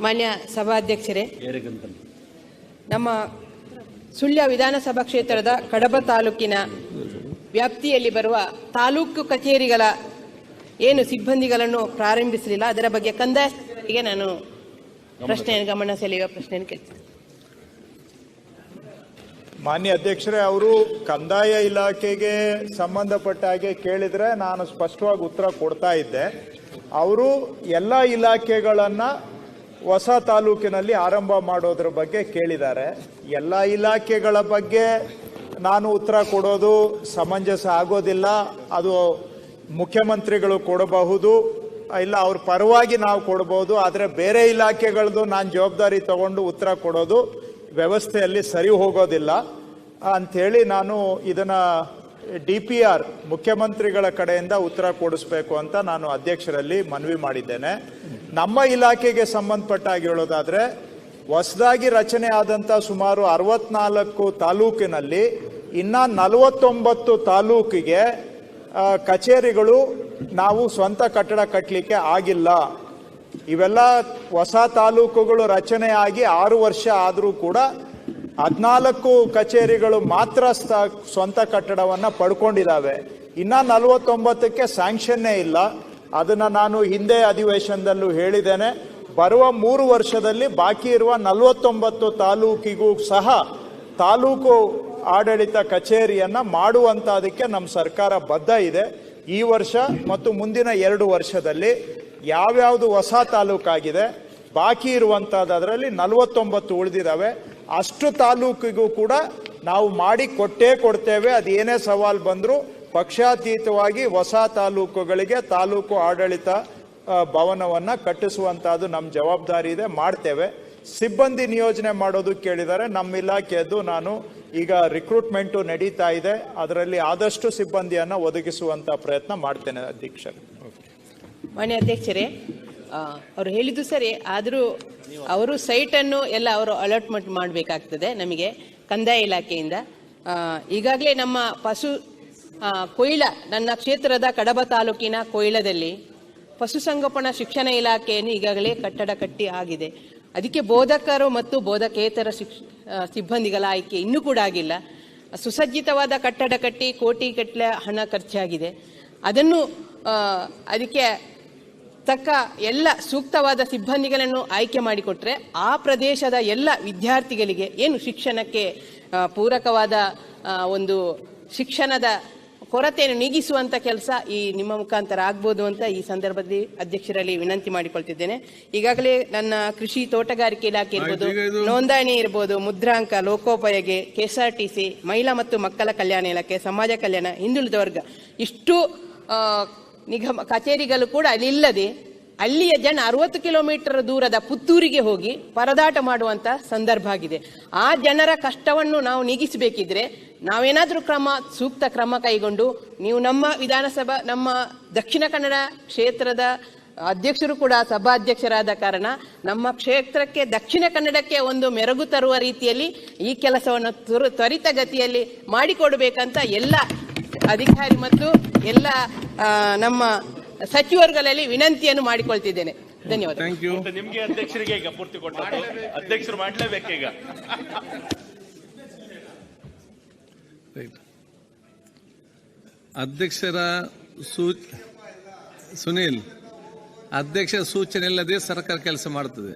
ಮಾನ್ಯ ಸಭಾಧ್ಯಕ್ಷರೇ ನಮ್ಮ ಸುಳ್ಯ ವಿಧಾನಸಭಾ ಕ್ಷೇತ್ರದ ಕಡಬ ತಾಲೂಕಿನ ವ್ಯಾಪ್ತಿಯಲ್ಲಿ ಬರುವ ತಾಲೂಕು ಕಚೇರಿಗಳ ಏನು ಸಿಬ್ಬಂದಿಗಳನ್ನು ಪ್ರಾರಂಭಿಸಲಿಲ್ಲ ಅದರ ಬಗ್ಗೆ ಕಂದಾಯ ಸಚಿವರಿಗೆ ನಾನು ಪ್ರಶ್ನೆಯನ್ನು ಗಮನ ಸೆಳೆಯುವ ಪ್ರಶ್ನೆಯನ್ನು ಕೇಳ್ತೇನೆ. ಮಾನ್ಯ ಅಧ್ಯಕ್ಷರೇ ಅವರು ಕಂದಾಯ ಇಲಾಖೆಗೆ ಸಂಬಂಧಪಟ್ಟ ಹಾಗೆ ಕೇಳಿದ್ರೆ ನಾನು ಸ್ಪಷ್ಟವಾಗಿ ಉತ್ತರ ಕೊಡ್ತಾ ಇದ್ದೆ. ಅವರು ಎಲ್ಲ ಇಲಾಖೆಗಳನ್ನು ಹೊಸ ತಾಲೂಕಿನಲ್ಲಿ ಆರಂಭ ಮಾಡೋದ್ರ ಬಗ್ಗೆ ಕೇಳಿದ್ದಾರೆ. ಎಲ್ಲ ಇಲಾಖೆಗಳ ಬಗ್ಗೆ ನಾನು ಉತ್ತರ ಕೊಡೋದು ಸಮಂಜಸ ಆಗೋದಿಲ್ಲ. ಅದು ಮುಖ್ಯಮಂತ್ರಿಗಳು ಕೊಡಬಹುದು. ಇಲ್ಲ, ಅವ್ರ ಪರವಾಗಿ ನಾವು ಕೊಡಬಹುದು. ಆದರೆ ಬೇರೆ ಇಲಾಖೆಗಳದ್ದು ನಾನು ಜವಾಬ್ದಾರಿ ತಗೊಂಡು ಉತ್ತರ ಕೊಡೋದು ವ್ಯವಸ್ಥೆಯಲ್ಲಿ ಸರಿ ಹೋಗೋದಿಲ್ಲ. ಅಂಥೇಳಿ ನಾನು ಇದನ್ನ ಡಿ ಪಿ ಆರ್ ಮುಖ್ಯಮಂತ್ರಿಗಳ ಕಡೆಯಿಂದ ಉತ್ತರ ಕೊಡಿಸ್ಬೇಕು ಅಂತ ನಾನು ಅಧ್ಯಕ್ಷರಲ್ಲಿ ಮನವಿ ಮಾಡಿದ್ದೇನೆ. ನಮ್ಮ ಇಲಾಖೆಗೆ ಸಂಬಂಧಪಟ್ಟ ಹಾಗೆ ಹೇಳೋದಾದ್ರೆ ಹೊಸದಾಗಿ ರಚನೆ ಆದಂಥ ಸುಮಾರು ಅರವತ್ನಾಲ್ಕು ತಾಲೂಕಿನಲ್ಲಿ ಇನ್ನ ನಲವತ್ತೊಂಬತ್ತು ತಾಲೂಕಿಗೆ ಕಚೇರಿಗಳು ನಾವು ಸ್ವಂತ ಕಟ್ಟಡ ಕಟ್ಟಲಿಕ್ಕೆ ಆಗಿಲ್ಲ. ಇವೆಲ್ಲ ಹೊಸ ತಾಲೂಕುಗಳು ರಚನೆ ಆಗಿ ಆರು ವರ್ಷ ಆದರೂ ಕೂಡ ಹದಿನಾಲ್ಕು ಕಚೇರಿಗಳು ಮಾತ್ರ ಸ್ವಂತ ಕಟ್ಟಡವನ್ನ ಪಡ್ಕೊಂಡಿದ್ದಾವೆ ಇನ್ನ ನಲವತ್ತೊಂಬತ್ತಕ್ಕೆ ಸ್ಯಾಂಕ್ಷನ್ನೇ ಇಲ್ಲ. ಅದನ್ನ ನಾನು ಹಿಂದೆ ಅಧಿವೇಶನದಲ್ಲೂ ಹೇಳಿದ್ದೇನೆ. ಬರುವ ಮೂರು ವರ್ಷದಲ್ಲಿ ಬಾಕಿ ಇರುವ ನಲವತ್ತೊಂಬತ್ತು ತಾಲೂಕಿಗೂ ಸಹ ತಾಲೂಕು ಆಡಳಿತ ಕಚೇರಿಯನ್ನ ಮಾಡುವಂತದಕ್ಕೆ ನಮ್ಮ ಸರ್ಕಾರ ಬದ್ಧ ಇದೆ. ಈ ವರ್ಷ ಮತ್ತು ಮುಂದಿನ ಎರಡು ವರ್ಷದಲ್ಲಿ ಯಾವ್ಯಾವುದು ಹೊಸ ತಾಲೂಕಾಗಿದೆ, ಬಾಕಿ ಇರುವಂತಹದ್ರಲ್ಲಿ ನಲವತ್ತೊಂಬತ್ತು ಉಳಿದಿದ್ದಾವೆ ಅಷ್ಟು ತಾಲೂಕಿಗೂ ಕೂಡ ನಾವು ಮಾಡಿ ಕೊಟ್ಟೇ ಕೊಡ್ತೇವೆ. ಅದೇನೇ ಸವಾಲು ಬಂದರೂ ಪಕ್ಷಾತೀತವಾಗಿ ಹೊಸ ತಾಲೂಕುಗಳಿಗೆ ತಾಲೂಕು ಆಡಳಿತ ಭವನವನ್ನು ಕಟ್ಟಿಸುವಂಥದ್ದು ನಮ್ಮ ಜವಾಬ್ದಾರಿ ಇದೆ. ಮಾಡ್ತೇವೆ. ಸಿಬ್ಬಂದಿ ನಿಯೋಜನೆ ಮಾಡೋದು ಕೇಳಿದರೆ. ನಮ್ಮ ಇಲಾಖೆಯದ್ದು ನಾನು ಈಗ ರಿಕ್ರೂಟ್ಮೆಂಟು ನಡೀತಾ ಇದೆ. ಅದರಲ್ಲಿ ಆದಷ್ಟು ಸಿಬ್ಬಂದಿಯನ್ನು ಒದಗಿಸುವಂಥ ಪ್ರಯತ್ನ ಮಾಡ್ತೇನೆ ಅಧ್ಯಕ್ಷರು. ಮಾನ್ಯ ಅಧ್ಯಕ್ಷರೇ ಅವರು ಹೇಳಿದ್ದು ಸರಿ, ಆದರೂ ಅವರು ಸೈಟನ್ನು ಎಲ್ಲ ಅವರು ಅಲಾಟ್ಮೆಂಟ್ ಮಾಡಬೇಕಾಗ್ತದೆ ನಮಗೆ ಕಂದಾಯ ಇಲಾಖೆಯಿಂದ. ಈಗಾಗಲೇ ನಮ್ಮ ಪಶು ಕೊಯ್ಲ, ನನ್ನ ಕ್ಷೇತ್ರದ ಕಡಬ ತಾಲೂಕಿನ ಕೊಯ್ಲದಲ್ಲಿ ಪಶುಸಂಗೋಪನಾ ಶಿಕ್ಷಣ ಇಲಾಖೆಯನ್ನು ಈಗಾಗಲೇ ಕಟ್ಟಡ ಕಟ್ಟಿ ಆಗಿದೆ. ಅದಕ್ಕೆ ಬೋಧಕರು ಮತ್ತು ಬೋಧಕೇತರ ಶಿಕ್ಷ ಸಿಬ್ಬಂದಿಗಳ ಆಯ್ಕೆ ಇನ್ನೂ ಕೂಡ ಆಗಿಲ್ಲ. ಸುಸಜ್ಜಿತವಾದ ಕಟ್ಟಡ ಕಟ್ಟಿ ಕೋಟಿ ಕಟ್ಟಲೆ ಹಣ ಖರ್ಚಾಗಿದೆ. ಅದನ್ನು ಅದಕ್ಕೆ ತಕ್ಕ ಎಲ್ಲ ಸೂಕ್ತವಾದ ಸಿಬ್ಬಂದಿಗಳನ್ನು ಆಯ್ಕೆ ಮಾಡಿಕೊಟ್ರೆ ಆ ಪ್ರದೇಶದ ಎಲ್ಲ ವಿದ್ಯಾರ್ಥಿಗಳಿಗೆ ಏನು ಶಿಕ್ಷಣಕ್ಕೆ ಪೂರಕವಾದ ಒಂದು ಶಿಕ್ಷಣದ ಕೊರತೆಯನ್ನು ನೀಗಿಸುವಂತ ಕೆಲಸ ಈ ನಿಮ್ಮ ಮುಖಾಂತರ ಆಗ್ಬೋದು ಅಂತ ಈ ಸಂದರ್ಭದಲ್ಲಿ ಅಧ್ಯಕ್ಷರಲ್ಲಿ ವಿನಂತಿ ಮಾಡಿಕೊಳ್ತಿದ್ದೇನೆ. ಈಗಾಗಲೇ ನನ್ನ ಕೃಷಿ ತೋಟಗಾರಿಕೆ ಇಲಾಖೆ ಇರ್ಬೋದು ನೋಂದಣಿ ಇರ್ಬೋದು ಮುದ್ರಾಂಕ ಲೋಕೋಪಯೋಗಿ ಕೆಎಸ್ಆರ್ಟಿಸಿ ಮಹಿಳಾ ಮತ್ತು ಮಕ್ಕಳ ಕಲ್ಯಾಣ ಇಲಾಖೆ ಸಮಾಜ ಕಲ್ಯಾಣ ಹಿಂದುಳಿದ ವರ್ಗ ಇಷ್ಟು ನಿಗಮ ಕಚೇರಿಗಳು ಕೂಡ ಅಲ್ಲಿಲ್ಲದೆ ಅಲ್ಲಿಯ ಜನ ಅರವತ್ತು ಕಿಲೋಮೀಟರ್ ದೂರದ ಪುತ್ತೂರಿಗೆ ಹೋಗಿ ಪರದಾಟ ಮಾಡುವಂತ ಸಂದರ್ಭ ಆಗಿದೆ. ಆ ಜನರ ಕಷ್ಟವನ್ನು ನಾವು ನೀಗಿಸಬೇಕಿದ್ರೆ ನಾವೇನಾದರೂ ಕ್ರಮ, ಸೂಕ್ತ ಕ್ರಮ ಕೈಗೊಂಡು ನೀವು ನಮ್ಮ ವಿಧಾನಸಭಾ, ನಮ್ಮ ದಕ್ಷಿಣ ಕನ್ನಡ ಕ್ಷೇತ್ರದ ಅಧ್ಯಕ್ಷರು ಕೂಡ ಸಭಾಧ್ಯಕ್ಷರಾದ ಕಾರಣ ನಮ್ಮ ಕ್ಷೇತ್ರಕ್ಕೆ, ದಕ್ಷಿಣ ಕನ್ನಡಕ್ಕೆ ಒಂದು ಮೆರಗು ತರುವ ರೀತಿಯಲ್ಲಿ ಈ ಕೆಲಸವನ್ನು ತ್ವರ- ತ್ವರಿತಗತಿಯಲ್ಲಿ ಮಾಡಿಕೊಡಬೇಕಂತ ಎಲ್ಲ ಅಧಿಕಾರಿ ಮತ್ತು ಎಲ್ಲ ಆ, ನಮ್ಮ ಸಚಿವರುಗಳಲ್ಲಿ ವಿನಂತಿಯನ್ನು ಮಾಡಿಕೊಳ್ತಿದ್ದೇನೆ. ಧನ್ಯವಾದ ಥ್ಯಾಂಕ್ ಯು ಮತ್ತೆ ನಿಮ್ಗೆ ಅಧ್ಯಕ್ಷರಿಗೆ ಈಗ ಪೂರ್ತಿ ಕೊಟ್ಟು ಅಧ್ಯಕ್ಷರು ಮಾಡಲೇಬೇಕೀಗ ರೈಟ್ ಅಧ್ಯಕ್ಷರ ಸೂಚ ಸುನೀಲ್ ಅಧ್ಯಕ್ಷರ ಸೂಚನೆ ಇಲ್ಲದೆ ಸರ್ಕಾರ ಕೆಲಸ ಮಾಡುತ್ತದೆ